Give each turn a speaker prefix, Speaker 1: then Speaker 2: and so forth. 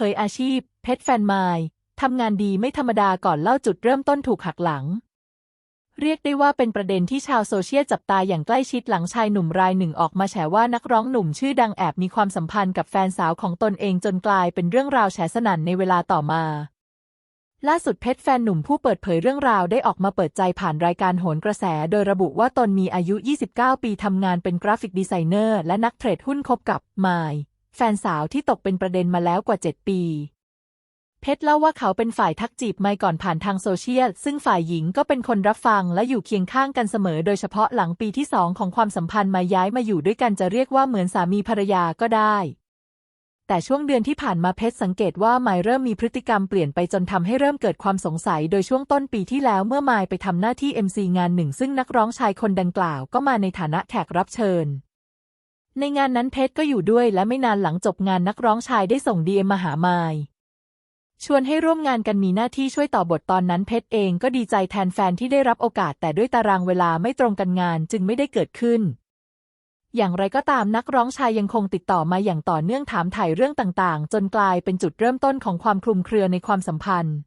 Speaker 1: เผยอาชีพ เพชรแฟนไมล์ทำงานดีไม่ธรรมดาก่อนเล่าจุดเริ่มต้นถูกหักหลัง เรียกได้ว่าเป็นประเด็นที่ชาวโซเชียลจับตาอย่างใกล้ชิดหลังชายหนุ่มรายหนึ่งออกมาแฉว่านักร้องหนุ่มชื่อดังแอบมีความสัมพันธ์กับแฟนสาวของตนเองจนกลายเป็นเรื่องราวแฉสนั่นในเวลาต่อมา ล่าสุดเพชรแฟนหนุ่มผู้เปิดเผยเรื่องราวได้ออกมาเปิดใจผ่านรายการโหนกระแส โดยระบุว่าตนมีอายุ 29 ปีทำงานเป็นกราฟิกดีไซเนอร์และนักเทรดหุ้นคบกับไมล์ แฟนสาวที่ตกเป็นประเด็นมาแล้วกว่า 7 ปี เพชรเล่าว่าเขาเป็นฝ่ายทักจีบไมค์ก่อนผ่านทางโซเชียล ซึ่งฝ่ายหญิงก็เป็นคนรับฟังและอยู่เคียงข้างกันเสมอ โดยเฉพาะหลังปีที่สองของความสัมพันธ์มาย้ายมาอยู่ด้วยกันจะเรียกว่าเหมือนสามีภรรยาก็ได้ แต่ช่วงเดือนที่ผ่านมาเพชรสังเกตว่าไมค์เริ่มมีพฤติกรรมเปลี่ยนไปจนทำให้เริ่มเกิดความสงสัย โดยช่วงต้นปีที่แล้วเมื่อไมค์ไปทำหน้าที่ MC งานหนึ่ง ซึ่งนักร้องชายคนดังกล่าวก็มาในฐานะแขกรับเชิญ ในงานนั้นเพชรก็อยู่ด้วยและไม่นานหลังจบงานนักร้องชายได้ส่งดีเอ็มมาหาไมค์ชวนให้ร่วมงานกันมีหน้าที่ช่วยต่อบทตอนนั้นเพชรเองก็ดีใจแทนแฟนที่ได้รับโอกาสแต่ด้วยตารางเวลาไม่ตรงกันงานจึงไม่ได้เกิดขึ้น อย่างไรก็ตามนักร้องชายยังคงติดต่อมาอย่างต่อเนื่องถามถ่ายเรื่องต่างๆ จนกลายเป็นจุดเริ่มต้นของความคลุมเครือในความสัมพันธ์